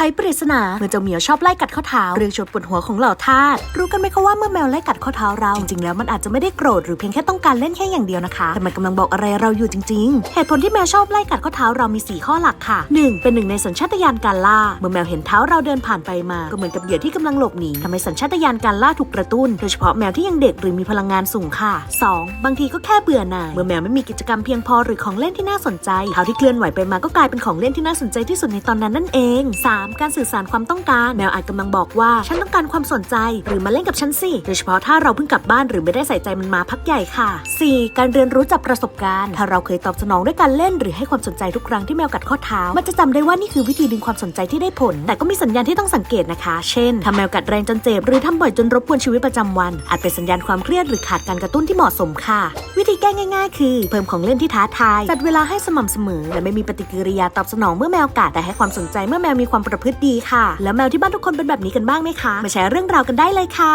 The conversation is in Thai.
ไขปริศนาเมื่อเจ้าเหมียวชอบไล่กัดข้อเท้าเรื่องชวนปวดหัวของเหล่าทาสรู้กันไหมคะว่าเมื่อแมวไล่กัดข้อเท้าเราจริงๆแล้วมันอาจจะไม่ได้โกรธหรือเพียงแค่ต้องการเล่นแค่อย่างเดียวนะคะ แต่มันกำลังบอกอะไรเราอยู่จริง ๆ เหตุผลที่แมวชอบไล่กัดข้อเท้าเรามี 4 ข้อหลักค่ะ 1. เป็นหนึ่งในสัญชาตญาณการล่า เมื่อแมวเห็นเท้าเราเดินผ่านไปมา ก็เหมือนกับเหยื่อที่กำลังหลบหนีทำให้สัญชาตญาณการล่าถูกกระตุ้น โดยเฉพาะแมวที่ยังเด็กหรือมีพลังงานสูงค่ะ 2. บางทีก็แค่เบื่อหน่ายเมื่อแมวไม่มีกิจกรรมเพียงพอหรือของเล่นที่น่าสนใจเท้าที่เคลื่อนไหวไปมาก็กลายเป็นของเล่นที่น่าสนใจที่สุดในตอนนั้นนั่นเอง 3. การสื่อสารความต้องการ แมวอาจกำลังบอกว่า ฉันต้องการความสนใจ หรือมาเล่นกับฉันสิ โดยเฉพาะถ้าเราเพิ่งกลับบ้านหรือไม่ได้ใส่ใจมันมาพักใหญ่ค่ะ 4. การเรียนรู้จากประสบการณ์ ถ้าเราเคยตอบสนองด้วยการเล่น หรือให้ความสนใจทุกครั้งที่แมวกัดข้อเท้า มันจะจำได้ว่านี่คือวิธีดึงความสนใจที่ได้ผล แต่ก็มีสัญญาณที่ต้องสังเกตนะคะ เช่นถ้าแมวกัดแรงจนเจ็บหรือทำบ่อยจนรบกวนชีวิตประจำวัน อาจเป็นสัญญาณความเครียดหรือขาดการกระตุ้นที่เหมาะสมค่ะ วิธีแก้ง่าย ๆ คือ เพิ่มของเล่นที่ท้าทายจัดเวลาให้สม่ำเสมอ และไม่มีปฏิกิริยาตอบสนองเมื่อแมวกัดแต่ให้ความสนใจเมื่อแมวมีความประพฤติดีค่ะ แล้วแมวที่บ้านทุกคนเป็นแบบนี้กันบ้างไหมคะ มาแชร์เรื่องราวกันได้เลยค่ะ